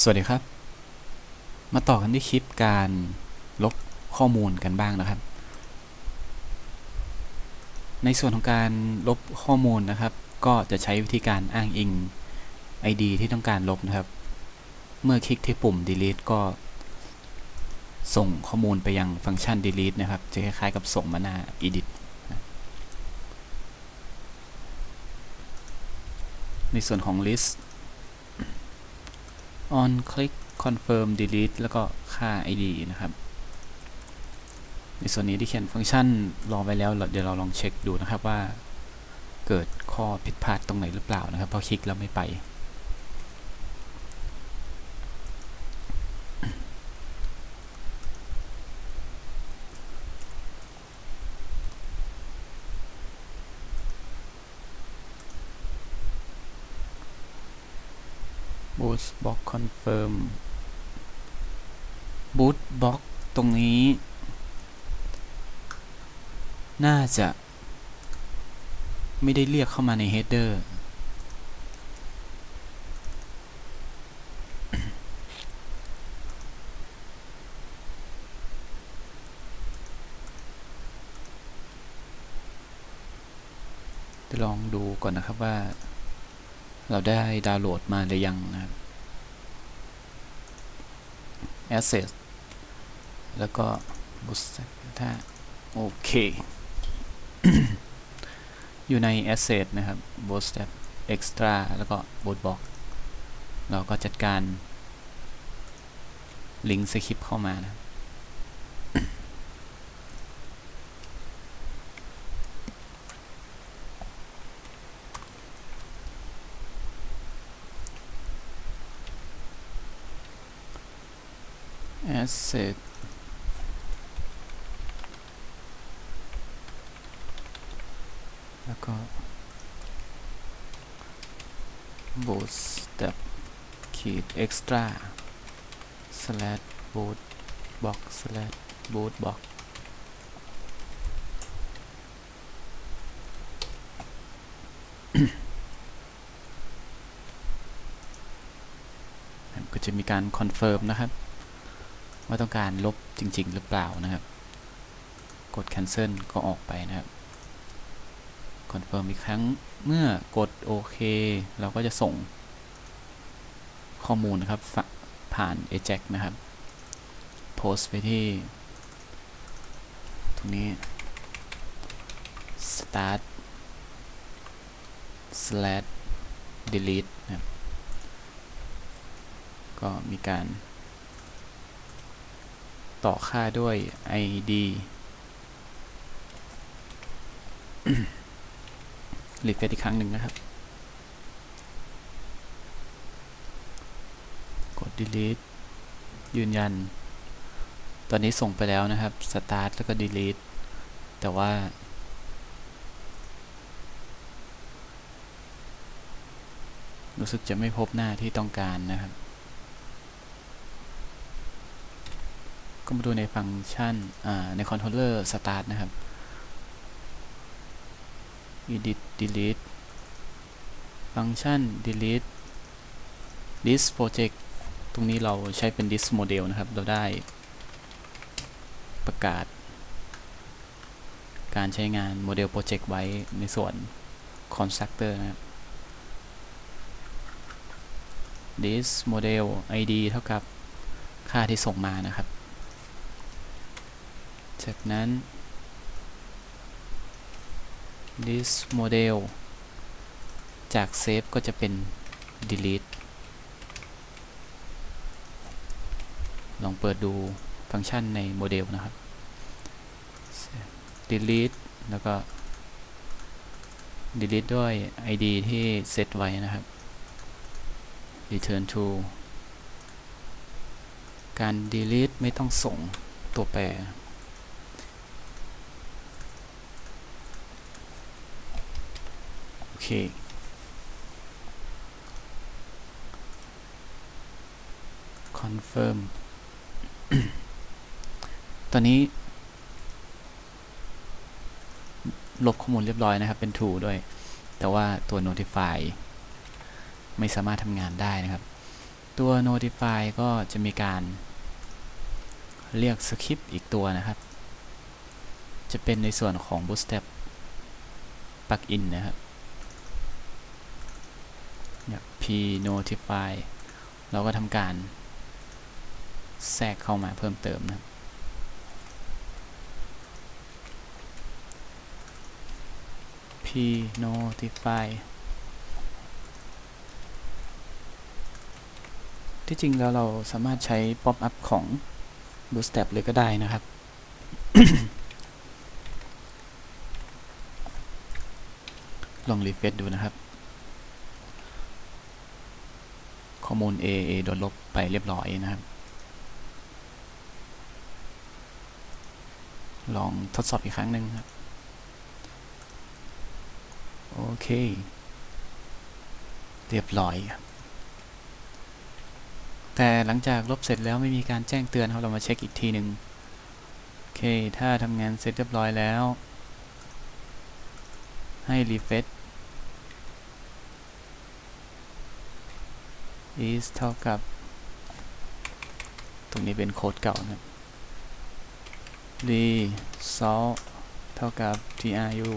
สวัสดีครับ มาต่อกันที่คลิปการลบข้อมูลกันบ้างนะครับ ในส่วนของการลบข้อมูลนะครับ ก็จะใช้วิธีการอ้างอิง ID ที่ต้องการลบนะครับ เมื่อคลิกที่ปุ่ม delete ก็ ส่งข้อมูลไปยังฟังก์ชัน delete นะครับ จะคล้ายๆกับส่งมาหน้า edit ในส่วนของ list on click confirm delete แล้วก็ค่า id นะครับ ในส่วนนี้ที่เขียนฟังก์ชันรอไว้แล้ว เดี๋ยวเราลองเช็คดูนะครับว่าเกิดข้อผิดพลาดตรงไหนหรือเปล่านะครับพอคลิกแล้วไม่ไป boot box confirm boot box ตรงนี้ น่าจะ ไม่ได้เรียกเข้ามาใน header จะลองดูก่อนนะครับว่า เราได้ดาวน์โหลดมาหรือยังนะครับ Asset แล้วก็ Bootstrap ถ้าโอเค อยู่ใน Asset นะครับ Bootstrap Extra แล้วก็ Bootbox เราก็จัดการลิงก์สคริปต์เข้ามานะ asset แล้ว ก็ bootstrap ขีด extra slash boot box slash boot box ก็จะมีการคอนเฟิร์มนะครับ ว่าต้องการลบจริง ๆ หรือเปล่านะครับ กด cancel ก็ออกไปนะครับคอนเฟิร์มอีกครั้งเมื่อกดโอเคเราก็จะส่งข้อมูลนะครับผ่าน eject นะครับ โพสไปที่ ตรงนี้ start slash delete นะครับ ก็มีการ ต่อค่าด้วย id รีเฟรชอีกครั้งหนึ่งนะครับ กด delete ยืนยัน ตอนนี้ส่งไปแล้วนะครับ start แล้วก็ delete แต่ว่า รู้สึกจะไม่พบหน้าที่ต้องการนะครับ ก็มาดูในฟังก์ชันในคอนโทรลเลอร์ start นะครับ edit delete ฟังก์ชัน delete this project ตรงนี้เราใช้เป็น this model นะครับ เราได้ประกาศ การใช้งานโมเดลโปรเจกต์ไว้ในส่วน constructor นะครับ this model id เท่ากับค่าที่ส่งมานะครับ จากนั้น this model จาก save ก็จะเป็น delete ลองเปิดดูฟังก์ชันในโมเดลนะครับ delete แล้วก็ delete ด้วย id ที่เซตไว้นะครับ return to การ delete ไม่ต้องส่งตัวแปร โอเค confirm ตอนนี้ ลบข้อมูลเรียบร้อยนะครับ เป็น true ด้วย แต่ว่าตัว notify ไม่สามารถทำงานได้นะครับ ตัว notify ก็จะมีการเรียกสคริปต์อีกตัวนะครับ จะเป็นในส่วนของ bootstrap plugin นะครับ เนี่ย p notify เราก็ทำการแทรกเข้ามาเพิ่มเติมนะครับ p notify ที่จริงแล้วเราสามารถใช้ pop up ของ bootstrap เลยก็ได้นะครับ ลองรีเฟซดูนะครับ ข้ อมูล A A โดนลบไปเรียบร้อยนะครับ ลองทดสอบอีกครั้งหนึ่งครับ โอเค เรียบร้อยครับแต่หลังจากลบเสร็จแล้วไม่มีการแจ้งเตือนครับเรามาเช็คอีกทีหนึ่งโอเค ถ้าทำงานเสร็จเรียบร้อยแล้ว ให้รีเฟซ is เท่ากับ ตรงนี้เป็นโค้ดเก่านะ result เท่ากับ tru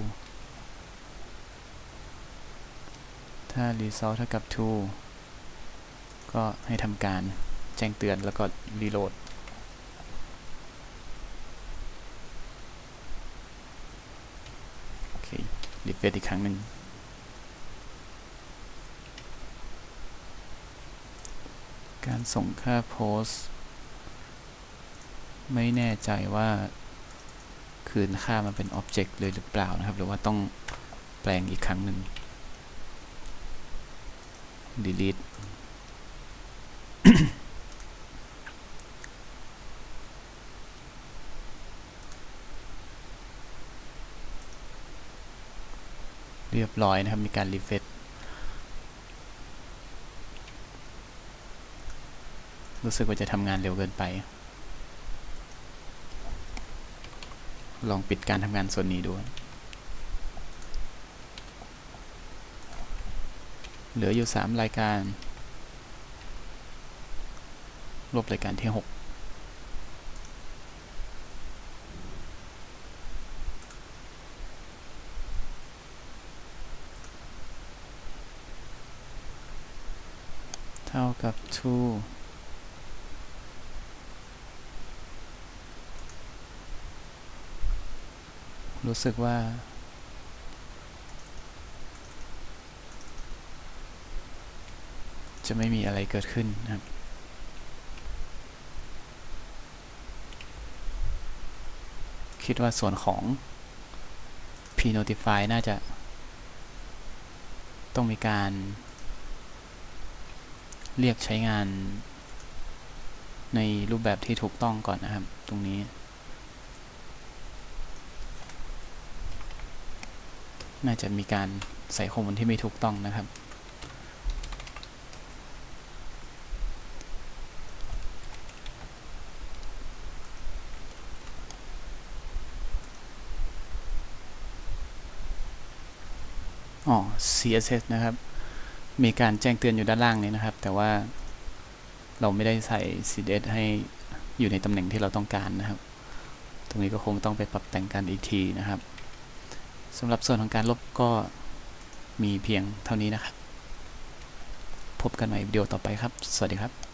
ถ้า result เท่ากับ true ก็ให้ทำการแจ้งเตือนแล้วก็ reload โอเค refresh อีกครั้งหนึ่ง การส่งค่าโพสไม่แน่ใจว่าคืนค่ามันเป็น Object เลยหรือเปล่านะครับ หรือว่าต้องแปลงอีกครั้งหนึ่ง delete เรียบร้อยนะครับ มีการรีเฟซ รู้สึกว่าจะทำงานเร็วเกินไป ลองปิดการทำงานส่วนนี้ดู เหลืออยู่ 3 รายการ ลบรายการที่ 6เท่ากับ two รู้สึกว่า จะไม่มีอะไรเกิดขึ้นนะครับคิดว่าส่วนของ p notify น่าจะ ต้องมีการ เรียกใช้งาน ในรูปแบบที่ถูกต้องก่อนนะครับ ตรงนี้ น่าจะมีการใส่ข้อมูลที่ไม่ถูกต้องนะครับ อ๋อ CSS นะครับ มีการแจ้งเตือนอยู่ด้านล่างนี้นะครับ แต่ว่าเราไม่ได้ใส่ CSS ให้อยู่ในตำแหน่งที่เราต้องการนะครับ ตรงนี้ก็คงต้องไปปรับแต่งกันอีกทีนะครับ สำหรับส่วนของการลบก็มีเพียงเท่านี้นะครับ พบกันใหม่วิดีโอต่อไปครับ สวัสดีครับ